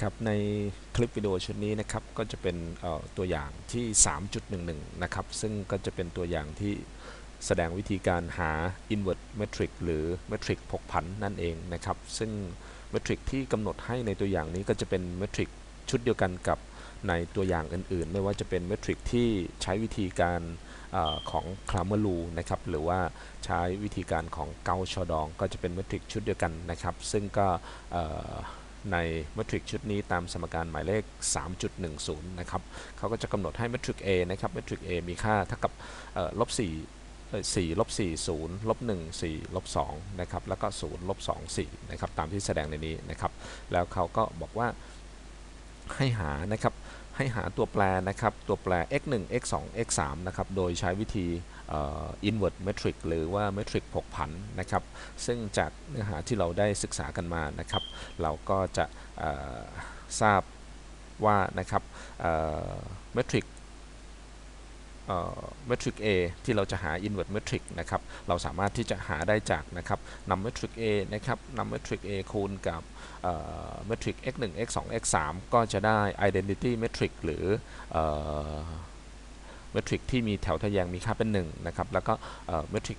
ครับในคลิปวิดีโอชุดนี้นะครับก็จะเป็นตัวอย่างที่ 3.11 นะครับซึ่งก็จะเป็นตัวอย่างที่แสดงวิธีการหา invert metric หรือ metric ผกผันนั่นเองนะครับซึ่ง metric ที่กำหนดให้ในตัวอย่างนี้ก็จะเป็น metric ชุดเดียวกันกับในตัวอย่างอื่นๆ ไม่ว่าจะเป็น metric ที่ใช้วิธีการอของ Cramer rule นะครับหรือว่าใช้วิธีการของเกาชอดอง ก็จะเป็น metric ชุดเดียวกันนะครับซึ่งก็ ในเมทริกชุดนี้ตามสมการหมายเลข 3.10 นะครับเขาก็จะกำหนดให้เมทริก A นะครับเมทริก A มีค่าเท่ากับเอ่อลบ4 4ลบ4 0ลบ1 4ลบ2นะครับแล้วก็0ลบ2 4นะครับตามที่แสดงในนี้นะครับแล้วเขาก็บอกว่าให้หานะครับ ให้หาตัวแปรนะครับ ตัวแปร x 1 x 2 x 3นะครับ โดยใช้วิธีเอ่อ invert metric หรือว่า metric ผกผันนะครับ ซึ่งจากเนื้อหาที่เราได้ศึกษากันมานะครับ เราก็จะทราบว่านะครับเมทริก เมทริก A ที่เราจะหา invert metric นะครับ เราสามารถที่จะหาได้จากนะครับนำเมทริก A นะครับนำเมทริก A คูณกับเมทริก x 1 x 2 x 3ก็จะได้ identity metric หรือเมทริกที่มีแถวทะแยงมีค่าเป็น1นะครับ แล้วก็เมทริก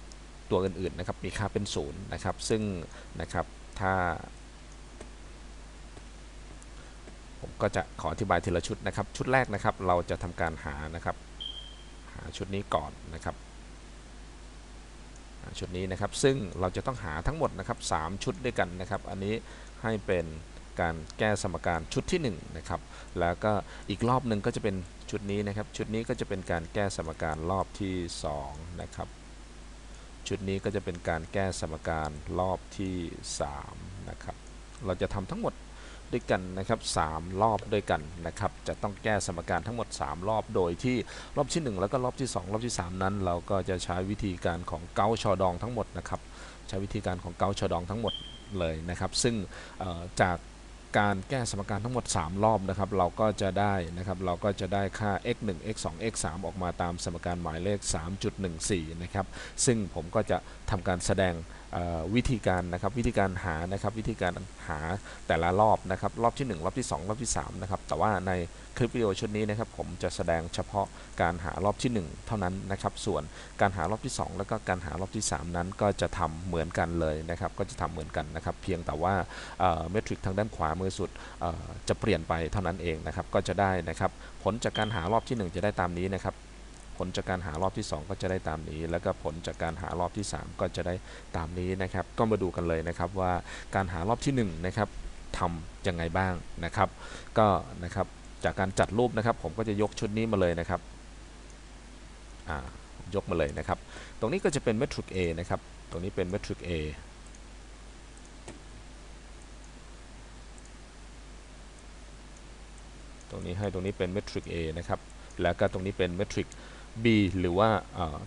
ตัวอื่นๆนะครับมีค่าเป็น0นะครับ ซึ่งนะครับถ้าผมก็จะขออธิบายทีละชุดนะครับ ชุดแรกนะครับเราจะทำการหานะครับ ชุดนี้ก่อนนะครับชุดนี้นะครับซึ่งเราจะต้องหาทั้งหมดนะครับ3ชุดด้วยกันนะครับ อันนี้ให้เป็นการแก้สมการชุดที่1นะครับแล้วก็อีกรอบหนึ่งก็จะเป็นชุดนี้นะครับ ชุดนี้ก็จะเป็นการแก้สมการรอบที่2นะครับชุดนี้ก็จะเป็นการแก้สมการรอบที่3นะครับเราจะทำทั้งหมด ด้วยกันนะครับ3รอบด้วยกันนะครับจะต้องแก้สมการทั้งหมด 3 รอบโดยที่รอบที่ 1 แล้วก็รอบที่ 2 รอบที่ 3 นั้น เราก็จะใช้วิธีการของเกาชอดองทั้งหมดนะครับใช้วิธีการของเกาชอดองทั้งหมดเลยนะครับ ซึ่งจากการแก้สมการทั้งหมด 3 รอบนะครับ เราก็จะได้นะครับเราก็จะได้ค่า x 1 x 2 x 3ออกมาตามสมการหมายเลข 3.14 นะครับ ซึ่งผมก็จะ ทำการแสดงวิธีการนะครับวิธีการหานะครับวิธีการหาแต่ละรอบนะครับรอบที่ 1 รอบที่ 2 รอบที่3นะครับแต่ว่าในคลิปวิดีโอชุดนี้นะครับผมจะแสดงเฉพาะการหารอบที่ 1 เท่านั้นนะครับส่วนการหารอบที่ 2 แล้วก็การหารอบที่ 3 นั้นก็จะทำเหมือนกันเลยนะครับก็จะทำเหมือนกันนะครับเพียงแต่ว่าเมทริกทางด้านขวามือสุดจะเปลี่ยนไปเท่านั้นเองนะครับก็จะได้นะครับผลจากการหารอบที่ 1 จะได้ตามนี้นะครับ ผลจากการหารอบที่ 2 ก็จะได้ตามนี้ แล้วก็ผลจากการหารอบที่ 3 ก็จะได้ตามนี้นะครับ ก็มาดูกันเลยนะครับว่าการหารอบที่ 1 นะครับทำยังไงบ้างนะครับ ก็นะครับจากการจัดรูปนะครับ ผมก็จะยกชุดนี้มาเลยนะครับยกมาเลยนะครับ ตรงนี้ก็จะเป็นเมทริก A นะครับ ตรงนี้เป็นเมทริก A ตรงนี้ให้ตรงนี้เป็นเมทริก A นะครับ แล้วก็ตรงนี้เป็นเมทริก B หรือว่า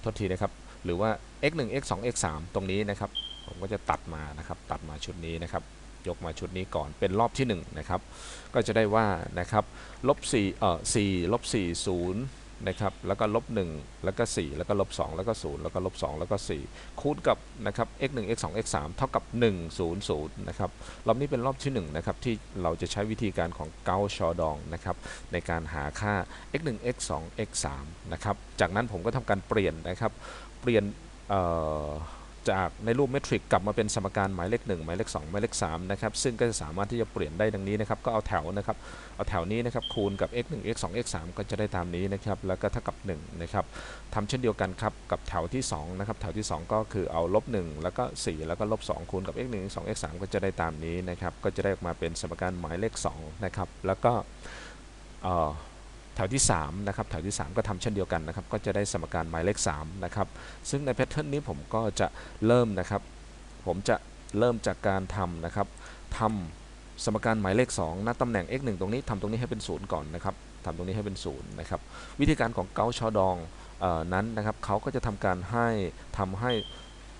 โทษทีนะครับหรือว่า x 1 x 2 x 3ตรงนี้นะครับ ผมก็จะตัดมานะครับ ตัดมาชุดนี้นะครับ ยกมาชุดนี้ก่อนเป็นรอบที่1นะครับ ก็จะได้ว่านะครับลบ4เอ่อ4ลบ4 0 นะครับแล้วก็ลบ1แล้วก็ 4 แล้วก็ลบ2แล้วก็ 0 แล้วก็ลบ2แล้วก็ 4 คูณกับนะครับ x 1 x 2 x 3เท่ากับ 1 0 0นะครับรอบนี้เป็นรอบที่1นะครับที่เราจะใช้วิธีการของเกาชอดองนะครับในการหาค่า x 1 x 2 x 3นะครับจากนั้นผมก็ทำการเปลี่ยนนะครับเปลี่ยน จากในรูปเมทริกกลับมาเป็นสมการหมายเลข1หมายเลข2หมายเลข3นะครับซึ่งก็จะสามารถที่จะเปลี่ยนได้ดังนี้นะครับก็เอาแถวนะครับเอาแถวนี้นะครับคูณกับ x 1 x 2 x 3ก็จะได้ตามนี้นะครับแล้วก็เท่ากับ1นะครับทำเช่นเดียวกันครับกับแถวที่2นะครับแถวที่ 2 ก็คือเอาลบ1แล้วก็ 4 แล้วก็ลบ2คูณกับ x 1 x 2 x 3ก็จะได้ตามนี้นะครับก็จะได้ออกมาเป็นสมการหมายเลข2นะครับแล้วก็ แถวที่3นะครับแถวที่ 3 ก็ทำเช่นเดียวกันนะครับก็จะได้สมการหมายเลข3นะครับซึ่งในแพทเทิร์นนี้ผมก็จะเริ่มนะครับผมจะเริ่มจากการทำนะครับทำสมการหมายเลข2ณตำแหน่ง x 1ตรงนี้ทำตรงนี้ให้เป็น0ก่อนนะครับทำตรงนี้ให้เป็น0นะครับวิธีการของเกาชอดองนั้นนะครับเขาก็จะทำการให้ทำให้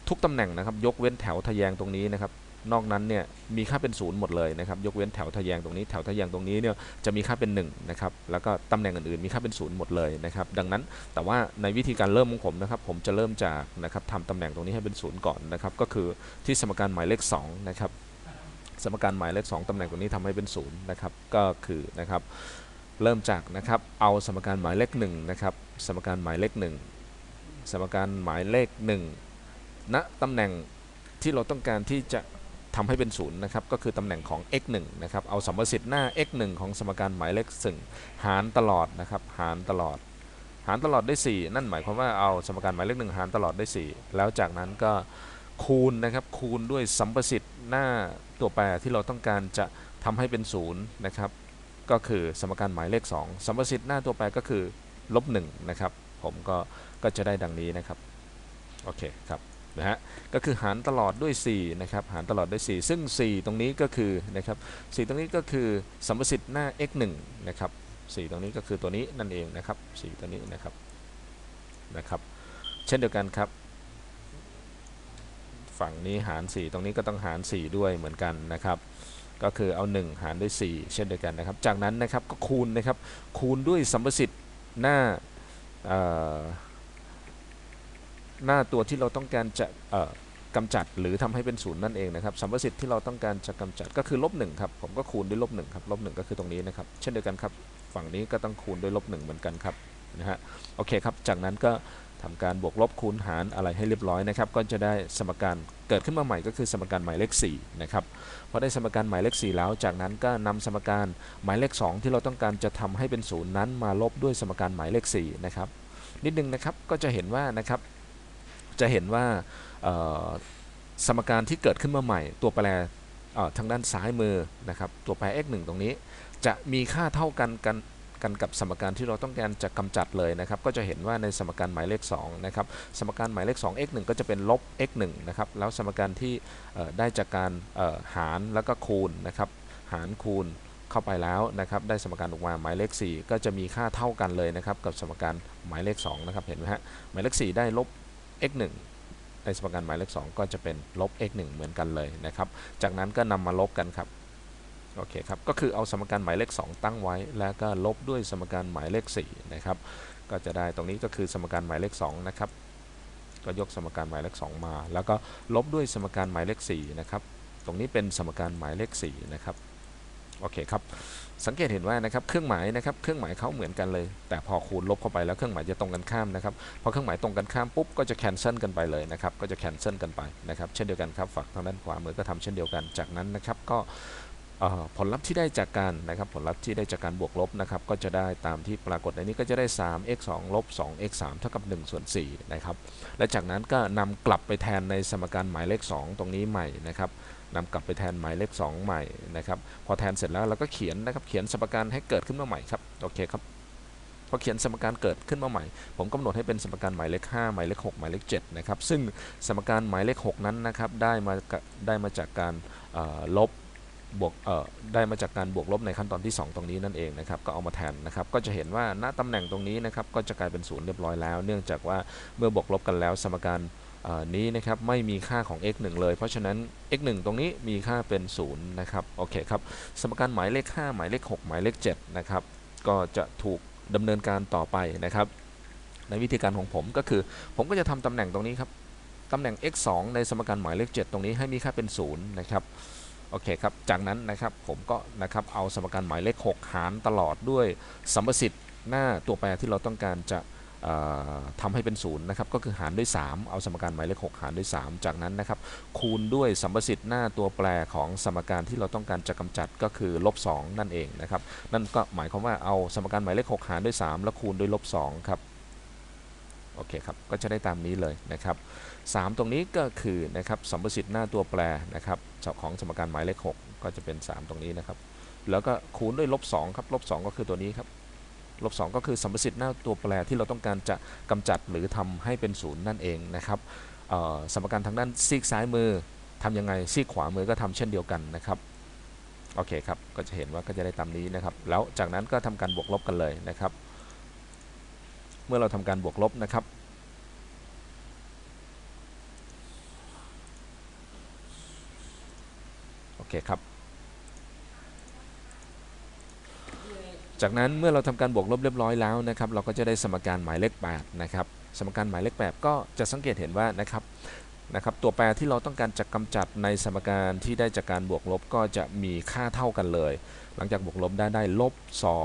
ทุกตำแหน่งนะครับยกเว้นแถวทะแยงตรงนี้นะครับ นอกนั้นเนี่ยมีค่าเป็นศูนย์หมดเลยนะครับยกเว้นแถวทะแยงตรงนี้แถวทะแยงตรงนี้เนี่ยจะมีค่าเป็น1นะครับแล้วก็ตำแหน่งอื่นๆมีค่าเป็นศูนย์หมดเลยนะครับดังนั้นแต่ว่าในวิธีการเริ่มของผมนะครับผมจะเริ่มจากนะครับทำตำแหน่งตรงนี้ให้เป็นศูนย์ก่อนนะครับก็คือที่สมการหมายเลข2นะครับสมการหมายเลข2ตำแหน่งตรงนี้ทำให้เป็นศูนย์นะครับก็คือนะครับเริ่มจากนะครับเอาสมการหมายเลข1นะครับสมการหมายเลข1สมการหมายเลข1ณตำแหน่งที่เราต้องการที่จะ ทำให้เป็นศูนย์นะครับก็คือตำแหน่งของ x 1นะครับเอาสัมประสิทธิ์หน้า x 1ของสมการหมายเลข1หารตลอดนะครับหารตลอด หารตลอดได้ 4 นั่นหมายความว่าเอาสมการหมายเลข1หารตลอดได้ 4 แล้วจากนั้นก็คูณนะครับคูณด้วยสัมประสิทธิ์หน้าตัวแปรที่เราต้องการจะทำให้เป็นศูนย์นะครับก็คือสมการหมายเลข 2 สัมประสิทธิ์หน้าตัวแปรก็คือลบ1นะครับผมก็ก็จะได้ดังนี้นะครับโอเคครับ นะฮะก็คือหารตลอดด้วย4นะครับหารตลอดด้วย 4 ซึ่ง 4 ตรงนี้ก็คือนะครับ4ตรงนี้ก็คือสัมประสิทธิ์หน้า x 1นะครับ4ตรงนี้ก็คือตัวนี้นั่นเองนะครับ4ตัวนี้นะครับนะครับเช่นเดียวกันครับ ฝั่งนี้หาร 4 ตรงนี้ก็ต้องหาร 4 ด้วยเหมือนกันนะครับก็คือเอา 1 หารด้วย 4 เช่นเดียวกันนะครับ จากนั้นนะครับก็คูณนะครับคูณด้วยสัมประสิทธิ์หน้า หน้าตัวที่เราต้องการจะกำจัดหรือทำให้เป็นศูนย์นั่นเองนะครับสัมประสิทธิ์ที่เราต้องการจะกำจัดก็คือลบหนึ่งครับผมก็คูณด้วยลบหนึ่งครับลบหนึ่งก็คือตรงนี้นะครับ เช่นเดียวกันครับ ฝั่งนี้ก็ต้องคูณด้วยลบหนึ่งเหมือนกันครับนะฮะโอเคครับ จากนั้นก็ทำการบวกลบคูณหารอะไรให้เรียบร้อยนะครับ ก็จะได้สมการเกิดขึ้นมาใหม่ก็คือสมการหมายเลข4นะครับพอได้สมการหมายเลข 4 แล้ว จากนั้นก็นำสมการหมายเลข 2 ที่เราต้องการจะทำให้เป็นศูนย์นั้นมาลบด้วยสมการหมายเลข4นะครับนิดนึงนะครับก็จะเห็นว่านะครับ จะเห็นว่าสมการที่เกิดขึ้นมาใหม่ ตัวแปรทางด้านซ้ายมือนะครับตัวแปร x 1ตรงนี้ จะมีค่าเท่ากันกันกันกับสมการที่เราต้องการจะกำจัดเลยนะครับ ก็จะเห็นว่าในสมการหมายเลข2นะครับสมการหมายเลข2 x 1ก็จะเป็นลบ x 1นะครับแล้วสมการที่ได้จากการหารแล้วก็คูณนะครับหารคูณเข้าไปแล้วนะครับได้สมการออกมาหมายเลข 4 ก็จะมีค่าเท่ากันเลยนะครับกับสมการหมายเลข2นะครับเห็นไหมฮะหมายเลข 4 ได้ลบ x 1ในสมการหมายเลข2ก็จะเป็นลบ x 1เหมือนกันเลยนะครับ จากนั้นก็นำมาลบกันครับโอเคครับ ก็คือเอาสมการหมายเลข 2 ตั้งไว้ แล้วก็ลบด้วยสมการหมายเลข4นะครับ ก็จะได้ตรงนี้ก็คือสมการหมายเลข2นะครับ ก็ยกสมการหมายเลข 2 มา แล้วก็ลบด้วยสมการหมายเลข4นะครับ ตรงนี้เป็นสมการหมายเลข4นะครับ โอเคครับ สังเกตเห็นว่านะครับเครื่องหมายนะครับเครื่องหมายเขาเหมือนกันเลย แต่พอคูณลบเข้าไปแล้วเครื่องหมายจะตรงกันข้ามนะครับพอเครื่องหมายตรงกันข้ามปุ๊บก็จะแคนเซิลกันไปเลยนะครับก็จะแคนเซิลกันไปนะครับเช่นเดียวกันครับฝั่งทางด้านขวามือก็ทำเช่นเดียวกันจากนั้นนะครับก็ผลลัพธ์ที่ได้จากการนะครับผลลัพธ์ที่ได้จากการบวกลบนะครับก็จะได้ตามที่ปรากฏในนี้ก็จะได้ 3 x 2ลบ 2 x 3เท่ากับ1ส่วน4นะครับและจากนั้นก็นำกลับไปแทนในสมการหมายเลข 2 ตรงนี้ใหม่นะครับ นำกลับไปแทนหมายเลข 2 ใหม่นะครับ พอแทนเสร็จแล้วเราก็เขียนนะครับ เขียนสมการให้เกิดขึ้นมาใหม่ครับ โอเคครับ พอเขียนสมการเกิดขึ้นมาใหม่ ผมกำหนดให้เป็นสมการหมายเลข 5 หมายเลข 6 หมายเลข 7 นะครับ ซึ่งสมการหมายเลข 6 นั้นนะครับ ได้มาได้มาจากการลบบวกได้มาจากการบวกลบในขั้นตอนที่ 2 ตรงนี้นั่นเองนะครับ ก็เอามาแทนนะครับ ก็จะเห็นว่าณตำแหน่งตรงนี้นะครับ ก็จะกลายเป็นศูนย์เรียบร้อยแล้ว เนื่องจากว่าเมื่อบวกลบกันแล้วสมการ นี้นะครับไม่มีค่าของ x 1 เลย เพราะฉะนั้น x 1ตรงนี้มีค่าเป็น 0 นะครับ โอเคครับ สมการหมายเลข 5 หมายเลข 6 หมายเลข 7 นะครับ ก็จะถูกดำเนินการต่อไปนะครับ ในวิธีการของผมก็คือ ผมก็จะทำตำแหน่งตรงนี้ครับ ตำแหน่ง x 2ในสมการหมายเลข 7 ตรงนี้ให้มีค่าเป็น 0 นะครับโอเคครับ จากนั้นนะครับผมก็นะครับเอาสมการหมายเลข 6 หารตลอดด้วยสัมประสิทธิ์หน้าตัวแปรที่เราต้องการจะ ทำให้เป็นศูนย์นะครับก็คือหารด้วย 3 เอาสมการหมายเลข6หารด้วย 3 จากนั้นนะครับคูณด้วยสัมประสิทธิ์หน้าตัวแปรของสมการที่เราต้องการจะกำจัดก็คือลบ2นั่นเองนะครับนั่นก็หมายความว่าเอาสมการหมายเลข6หารด้วย 3 แล้วคูณด้วยลบ2ครับโอเคครับก็จะได้ตามนี้เลยนะครับ3ตรงนี้ก็คือนะครับสัมประสิทธิ์หน้าตัวแปรนะครับของสมการหมายเลข 6 ก็จะเป็น 3 ตรงนี้นะครับแล้วก็คูณด้วยลบ2ครับลบ2ก็คือตัวนี้ครับ ลบ2ก็คือสัมประสิทธิ์หน้าตัวแปรที่เราต้องการจะกำจัดหรือทำให้เป็นศูนย์นั่นเองนะครับสมการทางด้านซีกซ้ายมือทำยังไงซีกขวามือก็ทำเช่นเดียวกันนะครับโอเคครับก็จะเห็นว่าก็จะได้ตามนี้นะครับ แล้วจากนั้นก็ทำการบวกลบกันเลยนะครับ เมื่อเราทำการบวกลบนะครับโอเคครับ จากนั้นเมื่อเราทำการบวกลบเรียบร้อยแล้วนะครับ เราก็จะได้สมการหมายเลข8นะครับสมการหมายเลข8ก็จะสังเกตเห็นว่านะครับนะครับ ตัวแปรที่เราต้องการจะกำจัดในสมการที่ได้จากการบวกลบก็จะมีค่าเท่ากันเลย หลังจากบวกลบได้ได้ลบ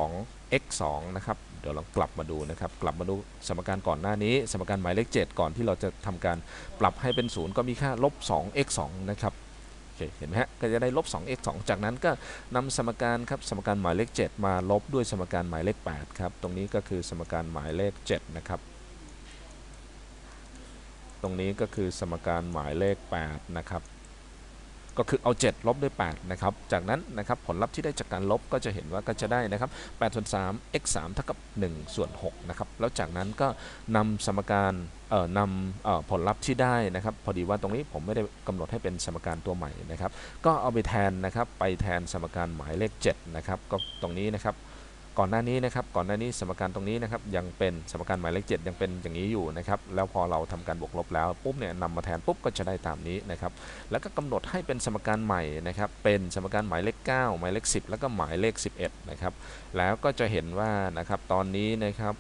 2 x 2นะครับเดี๋ยวเรากลับมาดูนะครับ กลับมาดูสมการก่อนหน้านี้ สมการหมายเลข 7 ก่อนที่เราจะทำการปรับให้เป็นศูนย์ก็มีค่าลบ2 x 2นะครับ เคเห็นไหมฮะก็จะได้ลบ 2 x 2 จากนั้นก็นำสมการครับสมการหมายเลข 7 มาลบด้วยสมการหมายเลข 8 ครับ ตรงนี้ก็คือสมการหมายเลข 7 นะครับ ตรงนี้ก็คือสมการหมายเลข 8 นะครับ ก็คือเอา 7 ลบด้วย 8 นะครับ จากนั้นนะครับผลลัพธ์ที่ได้จากการลบก็จะเห็นว่าก็จะได้นะครับ8ส่วน3 x 3เท่ากับ1ส่วน6นะครับ แล้วจากนั้นก็นำสมการเอ่อนำเอ่อผลลัพธ์ที่ได้นะครับ พอดีว่าตรงนี้ผมไม่ได้กำหนดให้เป็นสมการตัวใหม่นะครับ ก็เอาไปแทนนะครับ ไปแทนสมการหมายเลข7นะครับ ก็ตรงนี้นะครับ ก่อนหน้านี้นะครับก่อนหน้านี้สมการตรงนี้นะครับยังเป็นสมการหมายเลข7ยังเป็นอย่างนี้อยู่นะครับแล้วพอเราทำการบวกลบแล้วปุ๊บเนี่ยนำมาแทนปุ๊บก็จะได้ตามนี้นะครับแล้วก็กำหนดให้เป็นสมการใหม่นะครับเป็นสมการหมายเลข 9 หมายเลข 10 แล้วก็หมายเลข 11นะครับแล้วก็จะเห็นว่านะครับตอนนี้นะครับ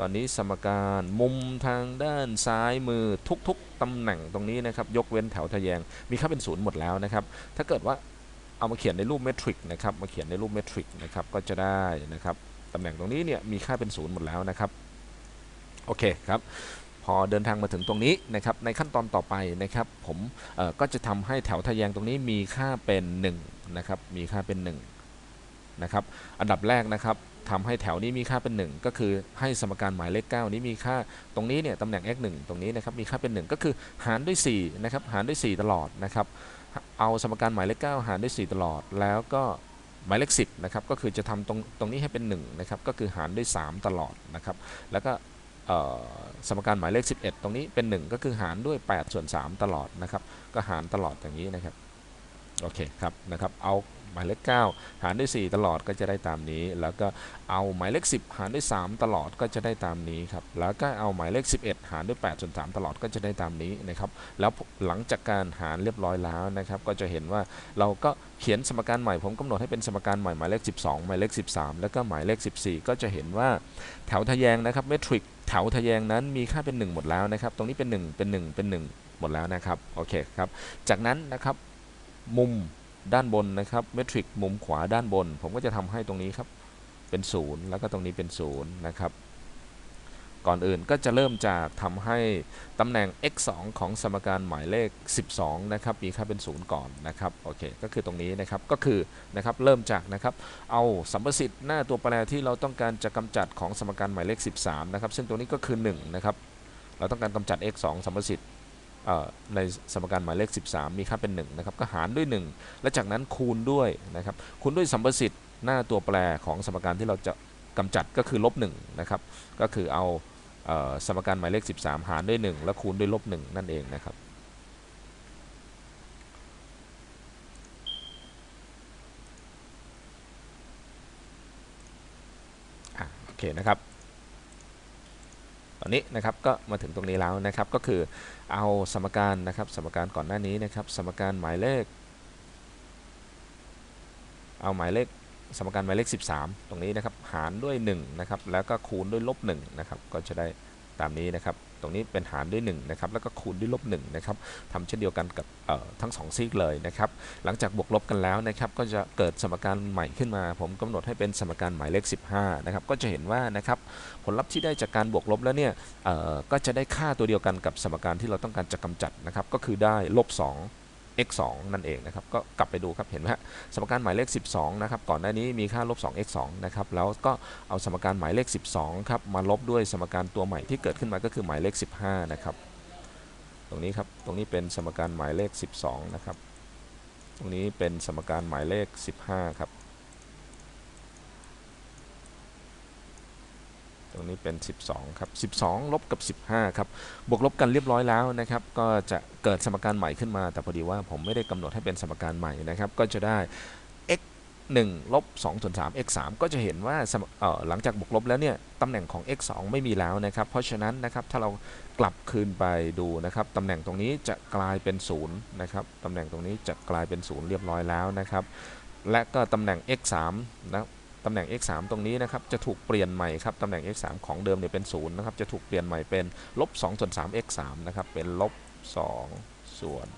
ตอนนี้สมการมุมทางด้านซ้ายมือทุกๆตำแหน่งตรงนี้นะครับยกเว้นแถวทะแยงมีค่าเป็นศูนย์หมดแล้วนะครับถ้าเกิดว่า เอามาเขียนในรูปเมทริกนะครับมาเขียนในรูปเมทริกนะครับก็จะได้นะครับตำแหน่งตรงนี้เนี่ยมีค่าเป็นศูนย์หมดแล้วนะครับโอเคครับพอเดินทางมาถึงตรงนี้นะครับในขั้นตอนต่อไปนะครับผมก็จะทำให้แถวทะแยงตรงนี้มีค่าเป็น1นะครับมีค่าเป็น1นะครับอันดับแรกนะครับทำให้แถวนี้มีค่าเป็น 1 ก็คือให้สมการหมายเลข 9 นี้มีค่าตรงนี้เนี่ยตำแหน่ง x 1ตรงนี้นะครับมีค่าเป็น 1 ก็คือหารด้วย4นะครับหารด้วย 4 ตลอดนะครับ เอาสมการหมายเลข9หารด้วย 4 ตลอด แล้วก็หมายเลข10นะครับก็คือจะทำตรงตรงนี้ให้เป็น1นะครับก็คือหารด้วย 3 ตลอดนะครับแล้วก็สมการหมายเลข 11 ตรงนี้เป็น 1 ก็คือหารด้วย 8 ส่วน 3 ตลอดนะครับ ก็หารตลอดอย่างนี้นะครับ โอเคครับนะครับ เอา หมายเลข 9 หารด้วย 4 ตลอดก็จะได้ตามนี้ แล้วก็เอาหมายเลข 10 หารด้วย 3 ตลอดก็จะได้ตามนี้ครับแล้วก็เอาหมายเลข 11 หารด้วย8ส่วน3ตลอดก็จะได้ตามนี้นะครับแล้วหลังจากการหารเรียบร้อยแล้วนะครับก็จะเห็นว่าเราก็เขียนสมการใหม่ผมกำหนดให้เป็นสมการใหม่หมายเลข 12 หมายเลข 13 แล้วก็หมายเลข 14 ก็จะเห็นว่าแถวทะแยงนะครับเมทริกแถวทะแยงนั้นมีค่าเป็น 1 หมดแล้วนะครับ ตรงนี้เป็น 1 เป็น 1 เป็น 1 หมดแล้วนะครับ โอเคครับ จากนั้นนะครับ มุม ด้านบนนะครับเมทริกมุมขวาด้านบน ผมก็จะทำให้ตรงนี้ครับเป็น 0 แล้วก็ตรงนี้เป็น 0 นะครับ ก่อนอื่นก็จะเริ่มจากทำให้ตำแหน่ง x 2ของสมการหมายเลข 12 นะครับมีค่าเป็น 0 ก่อนนะครับโอเคก็คือตรงนี้นะครับก็คือนะครับเริ่มจากนะครับเอาสัมประสิทธิ์หน้าตัวแปรที่เราต้องการจะกำจัดของสมการหมายเลข 13 นะครับซึ่งตรงนี้ก็คือ1นะครับเราต้องการกำจัด x 2สัมประสิทธิ์ ในสมการหมายเลข 13 มีค่าเป็น1นะครับก็หารด้วย 1 และจากนั้นคูณด้วยนะครับคูณด้วยสัมประสิทธิ์หน้าตัวแปรของสมการที่เราจะกำจัดก็คือลบ1นะครับก็คือเอาเออสมการหมายเลข 13 หารด้วย 1 แล้วคูณด้วยลบ1นั่นเองนะครับโอเคนะครับ ตอนนี้นะครับก็มาถึงตรงนี้แล้วนะครับก็คือเอาสมการนะครับสมการก่อนหน้านี้นะครับสมการหมายเลข เอาหมายเลขสมการหมายเลข 13 ตรงนี้นะครับหารด้วย1นะครับแล้วก็คูณด้วยลบ1นะครับก็จะได้ตามนี้นะครับ ตรงนี้เป็นหารด้วย1นะครับแล้วก็คูณด้วยลบ1นะครับทำเช่นเดียวกันกับทั้ง 2 ซีกเลยนะครับ หลังจากบวกลบกันแล้วนะครับก็จะเกิดสมการใหม่ขึ้นมา ผมกำหนดให้เป็นสมการหมายเลข 15นะครับก็จะเห็นว่านะครับผลลัพธ์ที่ได้จากการบวกลบแล้วเนี่ยก็จะได้ค่าตัวเดียวกันกับสมการที่เราต้องการจะกำจัดนะครับก็คือได้ลบ2 x 2นั่นเองนะครับก็กลับไปดูครับเห็นไหมฮะสมการหมายเลข 12นะครับก่อนหน้านี้มีค่าลบ2 x 2นะครับแล้วก็เอาสมการหมายเลข 12ครับมาลบด้วยสมการตัวใหม่ที่เกิดขึ้นมาก็คือหมายเลข 15นะครับตรงนี้ครับตรงนี้เป็นสมการหมายเลข 12นะครับตรงนี้เป็นสมการหมายเลข 15ครับ รงนี้เป็น 12 ครับ 12 ลบกับ 15 ครับ บวกลบกันเรียบร้อยแล้วนะครับ ก็จะเกิดสมการใหม่ขึ้นมา แต่พอดีว่าผมไม่ได้กำหนดให้เป็นสมการใหม่นะครับ ก็จะได้ x 1ลบ2ส่วน3 x 3ก็จะเห็นว่าหลังจากบวกลบแล้วเนี่ยตำแหน่งของ x 2ไม่มีแล้วนะครับ เพราะฉะนั้นนะครับถ้าเรากลับคืนไปดูนะครับตำแหน่งตรงนี้จะกลายเป็น0นะครับตำแหน่งตรงนี้จะกลายเป็น 0 เรียบร้อยแล้วนะครับ และก็ตำแหน่ง x 3นะ ตำแหน่ง x 3ตรงนี้นะครับจะถูกเปลี่ยนใหม่ครับตำแหน่ง x 3ของเดิมเนี่ยเป็น0นะครับจะถูกเปลี่ยนใหม่เป็นลบ2ส่วน3 x 3นะครับเป็นลบ2ส่วน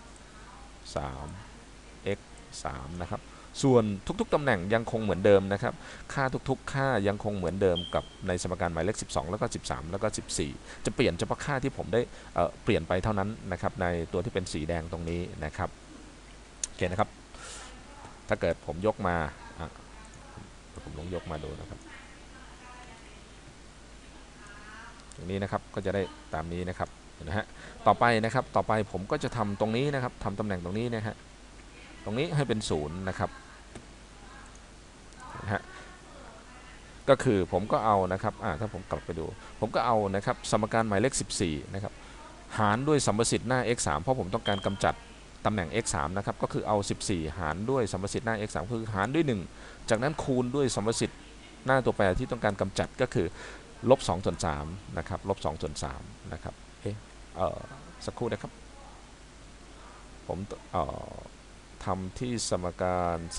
3 x 3นะครับส่วนทุกๆตำแหน่งยังคงเหมือนเดิมนะครับค่าทุกๆ ค่ายังคงเหมือนเดิมกับในสมการหมายเลข 12 แล้วก็ 13 แล้วก็ 14 จะเปลี่ยนเฉพาะค่าที่ผมได้เเปลี่ยนไปเท่านั้นนะครับในตัวที่เป็นสีแดงตรงนี้นะครับโอเคนะครับถ้าเกิดผมยกมา ผมลองยกมาดูนะครับตรงนี้นะครับก็จะได้ตามนี้นะครับนไหมฮะต่อไปนะครับต่อไปผมก็จะทำตรงนี้นะครับทำตำแหน่งตรงนี้นะฮะตรงนี้ให้เป็นศูนย์นะครับนะฮะก็คือผมก็เอานะครับอ่าถ้าผมกลับไปดู ผมก็เอานะครับสมการหมายเลข 14 นะครับ หารด้วยสัมประสิทธิ์หน้า x 3เพราะผมต้องการกำจัด ตำแหน่ง x 3นะครับก็คือเอา 14 หารด้วยสัมประสิทธิ์หน้า x 3คือหารด้วย 1 จากนั้นคูณด้วยสัมประสิทธิ์หน้าตัวแปรที่ต้องการกำจัดก็คือลบ2ส่วน3นะครับลบ2ส่วน3นะครับเอ๊ะเอสักครู่นะครับ ผมเอ่อทำที่สมการ 13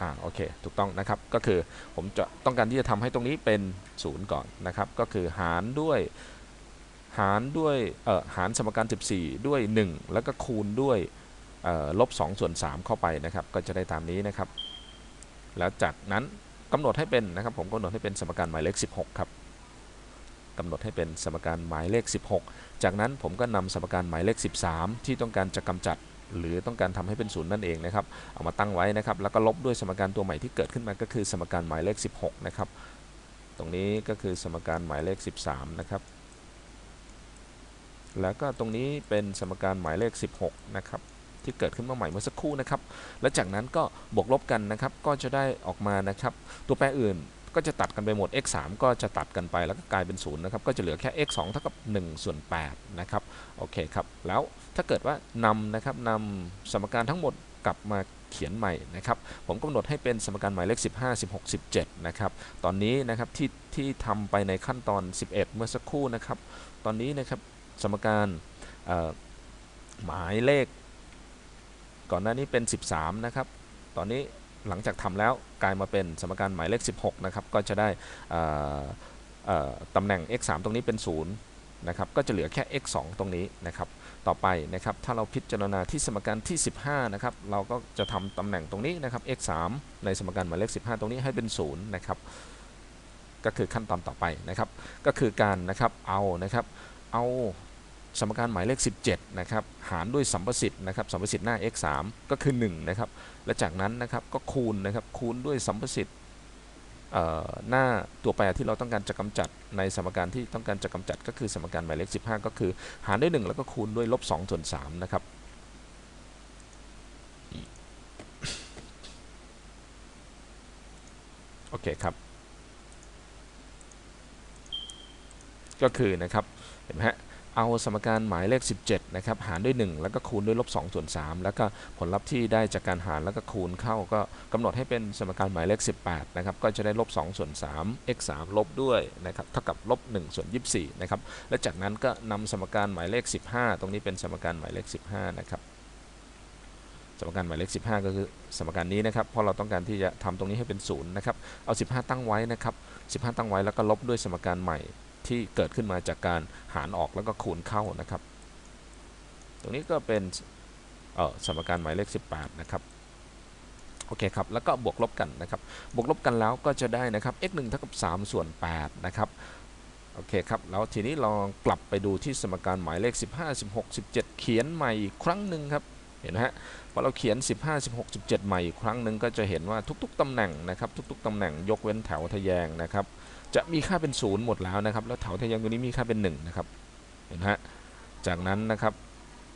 อ่าโอเค ถูกต้องนะครับ ก็คือผมจะต้องการที่จะทำให้ตรงนี้เป็น 0 ก่อนนะครับ ก็คือหารด้วย หารด้วยเอ่อหารสมการ 14 ด้วย 1 แล้วก็คูณด้วยเอ่อลบ2ส่วน3เข้าไปนะครับ ก็จะได้ตามนี้นะครับ แล้วจากนั้นกำหนดให้เป็นนะครับ ผมกำหนดให้เป็นสมการหมายเลข 16 ครับกำหนดให้เป็นสมการหมายเลข 16 จากนั้นผมก็นำสมการหมายเลข 13 ที่ต้องการจะกำจัดหรือต้องการทำให้เป็นศูนย์นั่นเองนะครับ เอามาตั้งไว้นะครับ แล้วก็ลบด้วยสมการตัวใหม่ที่เกิดขึ้นมาก็คือสมการหมายเลข 16 นะครับ ตรงนี้ก็คือสมการหมายเลข 13 นะครับ แล้วก็ตรงนี้เป็นสมการหมายเลข 16 นะครับ ที่เกิดขึ้นมาใหม่เมื่อสักครู่นะครับ และจากนั้นก็บวกลบกันนะครับ ก็จะได้ออกมานะครับ ตัวแปรอื่นก็จะตัดกันไปหมด x 3ก็จะตัดกันไปแล้วก็กลายเป็น0นะครับ ก็จะเหลือแค่ x 2เท่ากับ1ส่วน8นะครับ โอเคครับ แล้วถ้าเกิดว่านำนะครับนำสมการทั้งหมดกลับมาเขียนใหม่นะครับ ผมกำหนดให้เป็นสมการหมายเลข 15 16 17 นะครับ ตอนนี้นะครับที่ที่ทำไปในขั้นตอน 11 เมื่อสักครู่นะครับ ตอนนี้นะครับ สมการหมายเลข ก่อนหน้านี้เป็น 13 นะครับ ตอนนี้หลังจากทำแล้วกลายมาเป็นสมการหมายเลข 16 นะครับ ก็จะได้ตำแหน่ง x 3ตรงนี้เป็น 0 นะครับ ก็จะเหลือแค่ x 2ตรงนี้นะครับ ต่อไปนะครับ ถ้าเราพิจารณาที่สมการที่ 15 นะครับ เราก็จะทำตำแหน่งตรงนี้นะครับ x 3ในสมการหมายเลข 15 ตรงนี้ให้เป็น 0 นะครับ ก็คือขั้นตอนต่อไปนะครับ ก็คือการนะครับ เอานะครับ เอาสมการหมายเลข 17 นะครับ หารด้วยสัมประสิทธิ์นะครับสัมประสิทธิ์หน้า x 3ก็คือ1นะครับ และจากนั้นนะครับก็คูณนะครับคูณด้วยสัมประสิทธิ์หน้าตัวแปรที่เราต้องการจะกำจัดในสมการที่ต้องการจะกำจัดก็คือสมการหมายเลข 15 ก็คือ หารด้วย 1 แล้วก็คูณด้วยลบ2ส่วน3นะครับโอเคครับ ก็คือนะครับ เห็นไหมฮะเอาสมการหมายเลข 17 นะครับ หารด้วย 1 แล้วก็คูณด้วยลบ2ส่วน3แล้วก็ผลลัพธ์ที่ได้จากการหารแล้วก็คูณเข้าก็กำหนดให้เป็นสมการหมายเลข 18 นะครับ ก็จะได้ลบ2ส่วน3 x 3ลบด้วยนะครับ เท่ากับลบ1ส่วน24 นะครับ และจากนั้นก็นำสมการหมายเลข 15 ตรงนี้เป็นสมการหมายเลข 15 นะครับ สมการหมายเลข 15 ก็คือสมการนี้นะครับ เพราะเราต้องการที่จะทำตรงนี้ให้เป็น0นะครับ เอา 15 ตั้งไว้นะครับ 15 ตั้งไว้แล้วก็ลบด้วยสมการใหม่ ที่เกิดขึ้นมาจากการหารออกแล้วก็คูณเข้านะครับ ตรงนี้ก็เป็นเอ่อสมการหมายเลข 18 นะครับโอเคครับ แล้วก็บวกลบกันนะครับ บวกลบกันแล้วก็จะได้นะครับ x 1เท่ากับ 3 ส่วน 8 นะครับ โอเคครับ แล้วทีนี้ลองกลับไปดูที่สมการหมายเลข 15 16 17 เขียนใหม่อีกครั้งหนึ่งครับ เห็นไหมฮะพอเราเขียน 15 16 17 ใหม่อีกครั้งหนึ่งก็จะเห็นว่าทุกๆตำแหน่งนะครับทุกๆตำแหน่งยกเว้นแถวทะแยงนะครับจะมีค่าเป็นศูนย์หมดแล้วนะครับแล้วแถวทะแยงตัวนี้มีค่าเป็น1นะครับเห็นไหมฮะจากนั้นนะครับ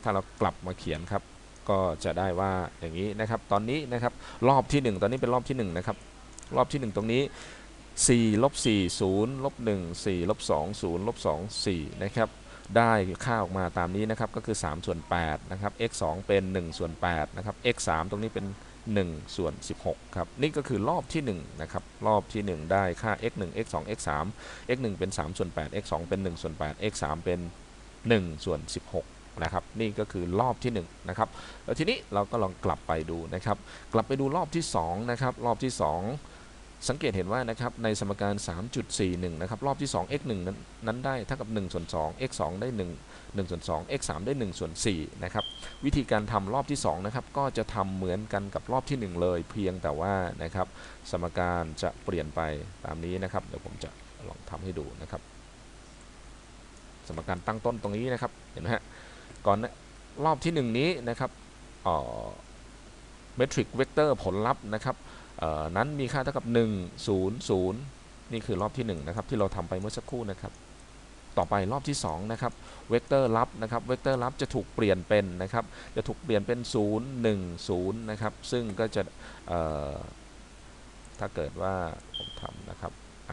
ถ้าเรากลับมาเขียนครับก็จะได้ว่าอย่างนี้นะครับตอนนี้นะครับรอบที่ 1 ตอนนี้เป็นรอบที่1นะครับรอบที่ 1 ตรงนี้4ลบ4 0ลบ1 4ลบ2 0ลบ2 4นะครับ ได้ค่าออกมาตามนี้นะครับก็คือ3ส่วน8นะครับ x 2เป็น1ส่วน8นะครับ x 3ตรงนี้เป็น1ส่วน16ครับนี่ก็คือรอบที่1นะครับรอบที่ 1 ได้ค่า x 1 x 2 x 3 x 1เป็น3ส่วน8 x 2เป็น1ส่วน8 x 3เป็น1ส่วน16นะครับนี่ก็คือรอบที่1นะครับแล้วทีนี้เราก็ลองกลับไปดูนะครับ กลับไปดูรอบที่2นะครับรอบที่ 2 สังเกตเห็นว่านะครับในสมการ 3.41 นะครับ รอบที่ 2 x 1นั้นนั้นได้เท่ากับ 1 ส่วน 2 x 2ได้ 1 1ส่วน2 x 3ได้ 1 ส่วน4นะครับ วิธีการทำรอบที่ 2 นะครับ ก็จะทำเหมือนกันกับรอบที่ 1 เลย เพียงแต่ว่านะครับ สมการจะเปลี่ยนไปตามนี้นะครับ เดี๋ยวผมจะลองทำให้ดูนะครับ สมการตั้งต้นตรงนี้นะครับ เห็นไหมฮะ ก่อนรอบที่ 1 นี้นะครับเมทริกเวกเตอร์ผลลัพธ์นะครับ นั้นมีค่าเท่ากับ 1 0 0 นี่คือรอบที่1นะครับที่เราทำไปเมื่อสักครู่นะครับ ต่อไปรอบที่2นะครับเวกเตอร์ลับนะครับเวกเตอร์ลับจะถูกเปลี่ยนเป็นนะครับจะถูกเปลี่ยนเป็น 0 1 0นะครับซึ่งก็จะถ้าเกิดว่าผมทำนะครับอ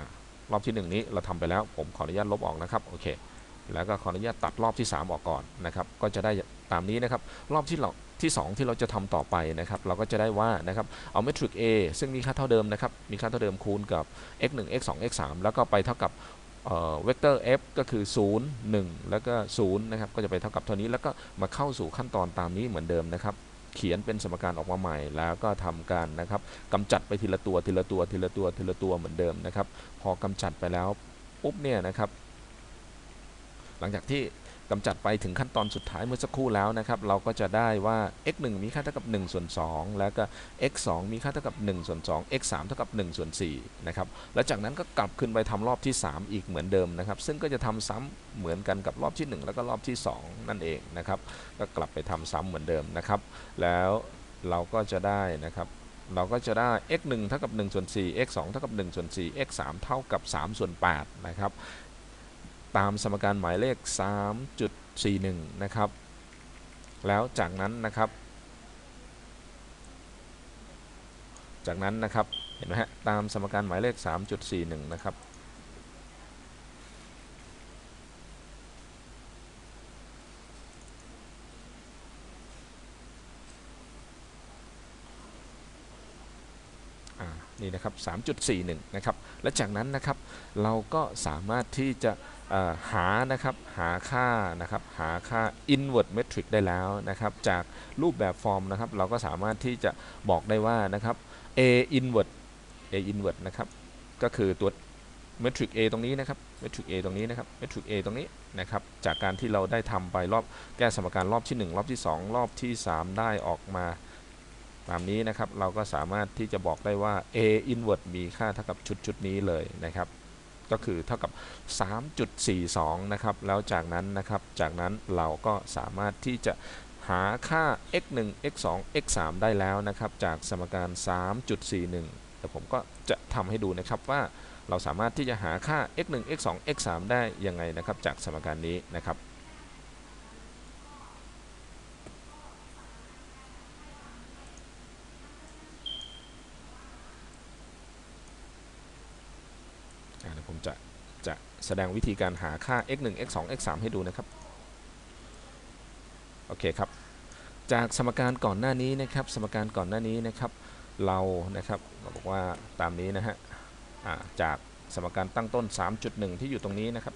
รอบที่ 1 นี้เราทำไปแล้วผมขออนุญาตลบออกนะครับโอเค แล้วก็ขออนุญาตตัดรอบที่ 3 ออกก่อนนะครับก็จะได้ตามนี้นะครับรอบที่เราที่ 2 ที่เราจะทำต่อไปนะครับเราก็จะได้ว่านะครับเอาเมทริก A ซึ่งมีค่าเท่าเดิมนะครับมีค่าเท่าเดิมคูณกับ x 1 x 2 x 3แล้วก็ไปเท่ากับเวกเตอร์ f ก็คือ 0 1 แล้วก็0นะครับก็จะไปเท่ากับเท่านี้แล้วก็มาเข้าสู่ขั้นตอนตามนี้เหมือนเดิมนะครับเขียนเป็นสมการออกมาใหม่ แล้วก็ทำการนะครับกำจัดไปทีละตัวทีละตัวทีละตัวทีละตัวเหมือนเดิมนะครับพอกำจัดไปแล้วปุ๊บเนี่ยนะครับ หลังจากที่กำจัดไปถึงขั้นตอนสุดท้ายเมื่อสักครู่แล้วนะครับ เราก็จะได้ว่า x 1มีค่าเท่ากับ1ส่วน2แล้วก็ x 2มีค่าเท่ากับ1ส่วน2 x 3เท่ากับ1ส่วน4นะครับ แล้วจากนั้นก็กลับขึ้นไปทำรอบที่ 3 อีกเหมือนเดิมนะครับ ซึ่งก็จะทำซ้ำเหมือนกันกับรอบที่ 1 แล้วก็รอบที่ 2 นั่นเองนะครับ ก็กลับไปทำซ้ำเหมือนเดิมนะครับ แล้วเราก็จะได้นะครับเราก็จะได้ x 1เท่ากับ1ส่วน4 x 2เท่ากับ1ส่วน4 x 3เท่ากับ3ส่วน8นะครับ ตามสมการหมายเลข 3.41 นะครับ แล้วจากนั้นนะครับ จากนั้นนะครับ เห็นไหมฮะ ตามสมการหมายเลข 3.41 นะครับ นี่นะครับ 3.41 นะครับ และจากนั้นนะครับเราก็สามารถที่จะหานะครับหาค่านะครับหาค่า inward metric ได้แล้วนะครับ จากรูปแบบฟอร์มนะครับ เราก็สามารถที่จะบอกได้ว่านะครับ a inward a inward นะครับก็คือตัว metric a ตรงนี้นะครับ metric a ตรงนี้นะครับ metric a ตรงนี้นะครับ จากการที่เราได้ทำไปรอบแก้สมการรอบที่ 1 รอบที่ 2 รอบที่ 3 ได้ออกมา ตามนี้นะครับเราก็สามารถที่จะบอกได้ว่า a inward มีค่าเท่ากับชุดชุดนี้เลยนะครับก็คือเท่ากับ 3.42 นะครับ แล้วจากนั้นนะครับ จากนั้นเราก็สามารถที่จะหาค่า x 1 x 2 x 3ได้แล้วนะครับ จากสมการ 3.41เดี๋ยวผมก็จะทำให้ดูนะครับว่าเราสามารถที่จะหาค่า x 1 x 2 x 3ได้ยังไงนะครับ จากสมการนี้นะครับเดี๋ยวผมจะจะ แสดงวิธีการหาค่า x 1 x 2 x 3ให้ดูนะครับ โอเคครับ จากสมการก่อนหน้านี้นะครับ สมการก่อนหน้านี้นะครับ เรานะครับบอกว่าตามนี้นะฮะจากสมการตั้งต้น 3.1 ที่อยู่ตรงนี้นะครับ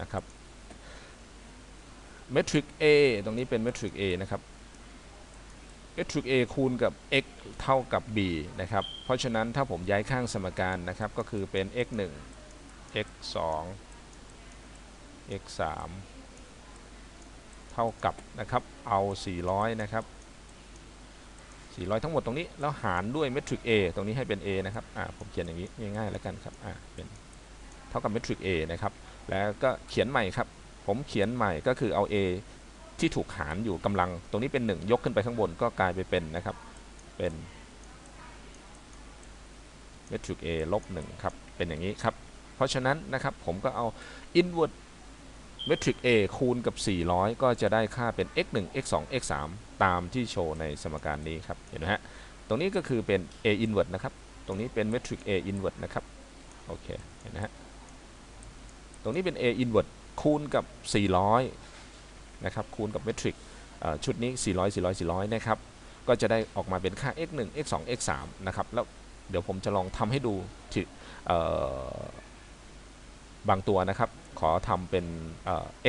นะครับเมทริก A ตรงนี้เป็นเมทริก A นะครับ เมทริก A คูณกับ x เท่ากับ b นะครับ เพราะฉะนั้นถ้าผมย้ายข้างสมการนะครับ ก็คือเป็น x 1 x 2 x 3เท่ากับนะครับ เอา 400 นะครับ 400 ทั้งหมดตรงนี้ แล้วหารด้วยเมทริก A ตรงนี้ให้เป็น A นะครับอ่าผมเขียนอย่างนี้ง่ายๆแล้วกันครับอ่าเป็นเท่ากับเมทริก A นะครับ แล้วก็เขียนใหม่ครับ ผมเขียนใหม่ก็คือเอา A ที่ถูกหารอยู่กำลัง ตรงนี้เป็น 1 ยกขึ้นไปข้างบนก็กลายไปเป็นนะครับเป็นเมทริก A ลบ1ครับเป็นอย่างนี้ครับ เพราะฉะนั้นนะครับผมก็เอา inward เมทริก A คูณกับ 400 ก็จะได้ค่าเป็น x 1 x 2 x 3ตามที่โชว์ในสมการนี้ครับเห็นไหมฮะตรงนี้ก็คือเป็น A inward นะครับตรงนี้เป็นเมทริก A inward นะครับโอเคเห็นไหมฮะตรงนี้เป็น A inward คูณกับ 400 นะครับคูณกับเมทริกชุดนี้ 400 400 400 นะครับ ก็จะได้ออกมาเป็นค่า x 1 x 2 x 3นะครับ แล้วเดี๋ยวผมจะลองทำให้ดูบางตัวนะครับ ขอทำเป็น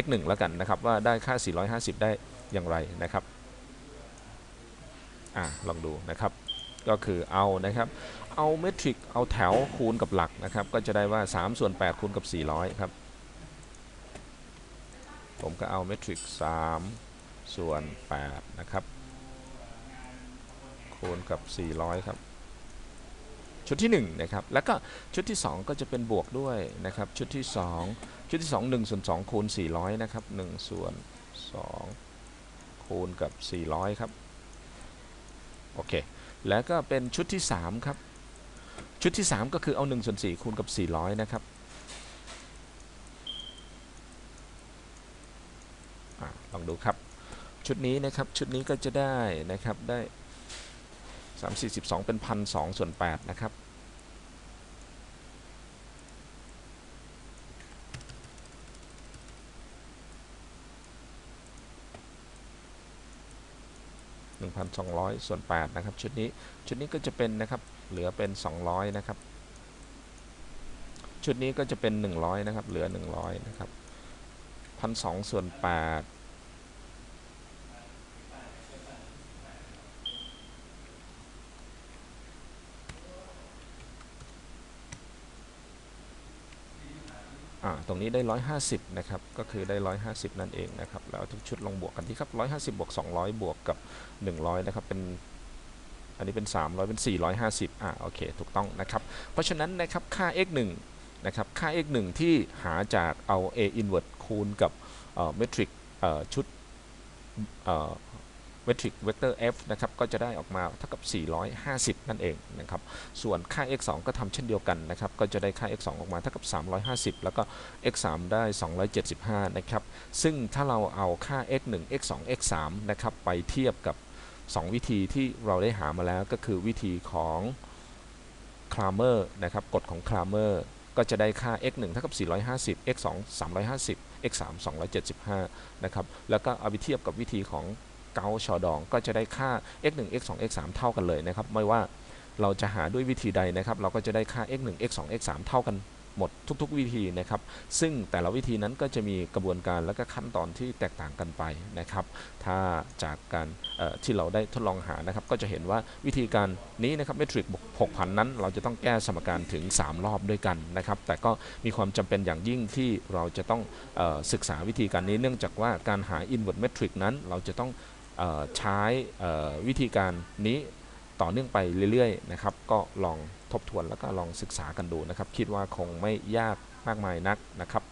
x 1แล้วกันนะครับ ว่าได้ค่า 450 ได้อย่างไรนะครับอะลองดูนะครับ ก็คือเอานะครับ เอาเมทริก เอาแถวคูณกับหลักนะครับ ก็จะได้ว่า 3 ส่วน 8 คูณกับ 400 ครับ ผมก็เอาเมทริก3ส่วน 8 นะครับ คูณกับ 400 ครับ ชุดที่ 1 นะครับ แล้วก็ชุดที่ 2 ก็จะเป็นบวกด้วยนะครับ ชุดที่ 2 ชุดที่ 2 1ส่วน2คูณ 400 นะครับ1ส่วน 2 คูณกับ 400 ครับ โอเค แล้วก็เป็นชุดที่ 3 ครับ ชุดที่ 3 ก็คือเอา1ส่วน4คูณกับ 400 นะครับอาลอง ดูครับ ชุดนี้นะครับชุดนี้ก็จะได้นะครับได้ 3 4 12 เป็นพันสส่วน8นะครับ1,200 ส่วน 8 นะครับ ชุดนี้ชุดนี้ก็จะเป็นนะครับเหลือเป็น 200 นะครับ ชุดนี้ก็จะเป็น 100 นะครับ เหลือ 100 นะครับ1,200ส่วน 8 ตรงนี้ได้ 150 นะครับ ก็คือได้ 150 นั่นเองนะครับ แล้วทุกชุดลองบวกกันที่ครับ 150 บวก 200 บวกกับ 100 นะครับ เป็น อันนี้เป็น 300 เป็น 450 อ่าโอเค ถูกต้องนะครับ เพราะฉะนั้นนะครับ ค่า x 1นะครับ ค่า x 1ที่หาจากเอา a inverse คูณกับเอ่อ metric เอ่อชุดเอ่อ metric vector f นะครับก็จะได้ออกมาเท่ากับ 450 นั่นเองนะครับส่วนค่า x 2ก็ทำเช่นเดียวกันนะครับก็จะได้ค่า x 2ออกมาเท่ากับ 350 แล้วก็ x 3ได้ 275 นะครับซึ่งถ้าเราเอาค่า x 1 x 2 x 3นะครับไปเทียบกับ 2 วิธีที่เราได้หามาแล้วก็คือวิธีของ Kramer นะครับกฎของ Kramer ก็จะได้ค่า x 1เท่ากับ 450 x 2 350 x 3 275 นะครับ แล้วก็เอาไปเทียบกับวิธีของ เกาชอดอง ก็จะได้ค่า x 1 x 2 x 3เท่ากันเลยนะครับไม่ว่าเราจะหาด้วยวิธีใดนะครับเราก็จะได้ค่า x 1 x 2 x 3เท่ากันหมดทุกๆ วิธีนะครับ ซึ่งแต่ละวิธีนั้นก็จะมีกระบวนการและก็ขั้นตอนที่แตกต่างกันไปนะครับ ถ้าจากการที่เราได้ทดลองหานะครับ ก็จะเห็นว่าวิธีการนี้นะครับเมทริก6,000 นั้น เราจะต้องแก้สมการถึง 3 รอบด้วยกันนะครับ แต่ก็มีความจำเป็นอย่างยิ่งที่เราจะต้องออศึกษาวิธีการนี้ เนื่องจากว่าการหา inverse metric นั้น เราจะต้อง ใช้วิธีการนี้ต่อเนื่องไปเรื่อยๆนะครับ ก็ลองทบทวนแล้วก็ลองศึกษากันดูนะครับ คิดว่าคงไม่ยากมากมายนักนะครับ